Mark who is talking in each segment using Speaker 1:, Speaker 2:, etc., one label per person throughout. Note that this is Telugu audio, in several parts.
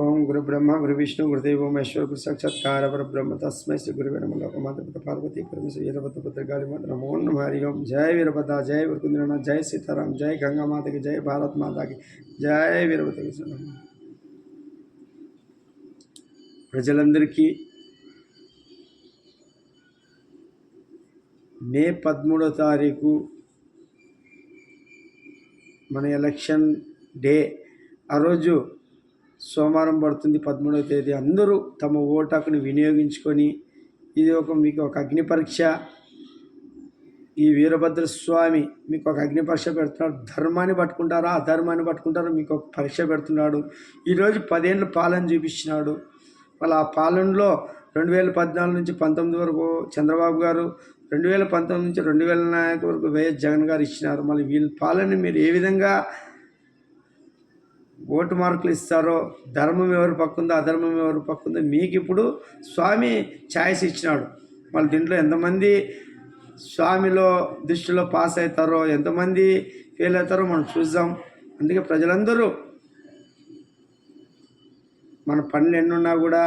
Speaker 1: ఓం గురు బ్రహ్మ గురు విష్ణు గురుదేవ మహేశ్వర గురు సాక్షాత్కార పర బ్రహ్మ తస్మై శ్రీ గురు నమ లోకమాత పార్వతీ పరమేశ్వర వీరభద్ర పుత్ర గాలి మాత నమో నమ హరి ఓం జయ వీరభద్ర జయ వరకుంద్రనాథ్ జయ సీతారాం జయ గంగామాతకి జయ భారత్ మాతకి జయ వీరభద్రకి నమః. ప్రజలందరికీ మే పదమూడో తారీఖు మన ఎలక్షన్ డే ఆ రోజు సోమవారం పడుతుంది పదమూడవ తేదీ. అందరూ తమ ఓటు హక్కుని వినియోగించుకొని ఇది ఒక మీకు ఒక అగ్ని పరీక్ష. ఈ వీరభద్ర స్వామి మీకు ఒక అగ్ని పరీక్ష పెడుతున్నాడు. ధర్మాన్ని పట్టుకుంటారా అధర్మాన్ని పట్టుకుంటారా మీకు ఒక పరీక్ష పెడుతున్నాడు. ఈరోజు పదేళ్ళు పాలన చూపించినాడు. మళ్ళీ ఆ పాలనలో రెండు వేల పద్నాలుగు నుంచి పంతొమ్మిది వరకు చంద్రబాబు గారు రెండు వేల పంతొమ్మిది నుంచి రెండు వేల నాలుగు వరకు వైఎస్ జగన్ గారు ఇచ్చినారు. మళ్ళీ వీళ్ళ పాలన మీరు ఏ విధంగా ఓటు మార్కులు ఇస్తారో ధర్మం ఎవరు పక్కుందో అధర్మం ఎవరు పక్కుందో మీకు ఇప్పుడు స్వామి ఛాయిస్ ఇచ్చినాడు. మళ్ళీ దీంట్లో ఎంతమంది స్వామిలో దృష్టిలో పాస్ అవుతారో ఎంతమంది ఫెయిల్ అవుతారో మనం చూద్దాం. అందుకే ప్రజలందరూ మన పనులు ఎన్నున్నా కూడా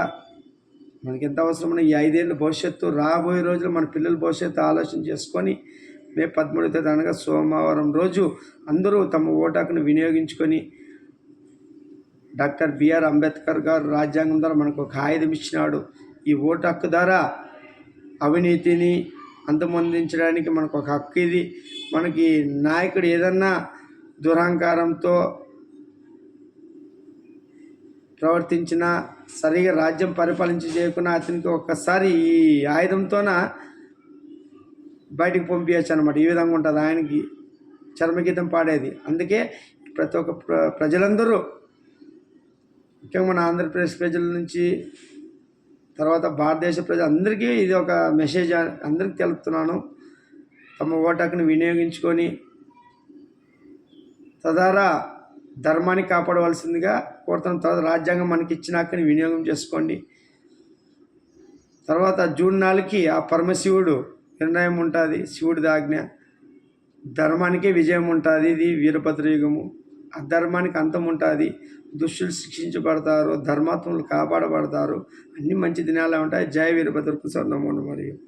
Speaker 1: మనకి ఎంత అవసరమో ఈ ఐదేళ్ళ భవిష్యత్తు రాబోయే రోజులు మన పిల్లల భవిష్యత్తు ఆలోచన చేసుకొని మే పదమూడవ తేదీ అనగా సోమవారం రోజు అందరూ తమ ఓటాకును వినియోగించుకొని డాక్టర్ బిఆర్ అంబేద్కర్ గారు రాజ్యాంగం ద్వారా మనకు ఒక ఆయుధం ఇచ్చినాడు. ఈ ఓటు హక్కు ద్వారా అవినీతిని అంతమొందించడానికి మనకు ఒక హక్కు ఇది. మనకి నాయకుడు ఏదన్నా దురహంకారంతో ప్రవర్తించిన సరిగా రాజ్యం పరిపాలించి చేయకుండా అతనికి ఒక్కసారి ఈ ఆయుధంతోన బయటికి పంపించచ్చు అనమాట ఈ విధంగా ఉంటుంది. ఆయనకి చర్మగీతం పాడేది. అందుకే ప్రతి ఒక్క ప్ర ప్రజలందరూ ముఖ్యంగా మన ఆంధ్రప్రదేశ్ ప్రజల నుంచి తర్వాత భారతదేశ ప్రజలందరికీ ఇది ఒక మెసేజ్ అందరికీ తెలుపుతున్నాను. తమ ఓటాకుని వినియోగించుకొని తద్వారా ధర్మాన్ని కాపాడవలసిందిగా కోరుతున్న తర్వాత రాజ్యాంగం మనకి ఇచ్చినాకని వినియోగం చేసుకోండి. తర్వాత జూన్ నాలుగుకి ఆ పరమశివుడు నిర్ణయం ఉంటుంది. శివుడి ఆజ్ఞ. ధర్మానికే విజయం ఉంటుంది. ఇది వీరభద్ర యుగము అధర్మానికి అంతం ఉంటుంది. దుష్టులు శిక్షించబడతారు ధర్మాత్ములు కాపాడబడతారు. అన్ని మంచి దినాలే ఉంటాయి. జయ వీరభద్ర ప్రసాద్ మరియు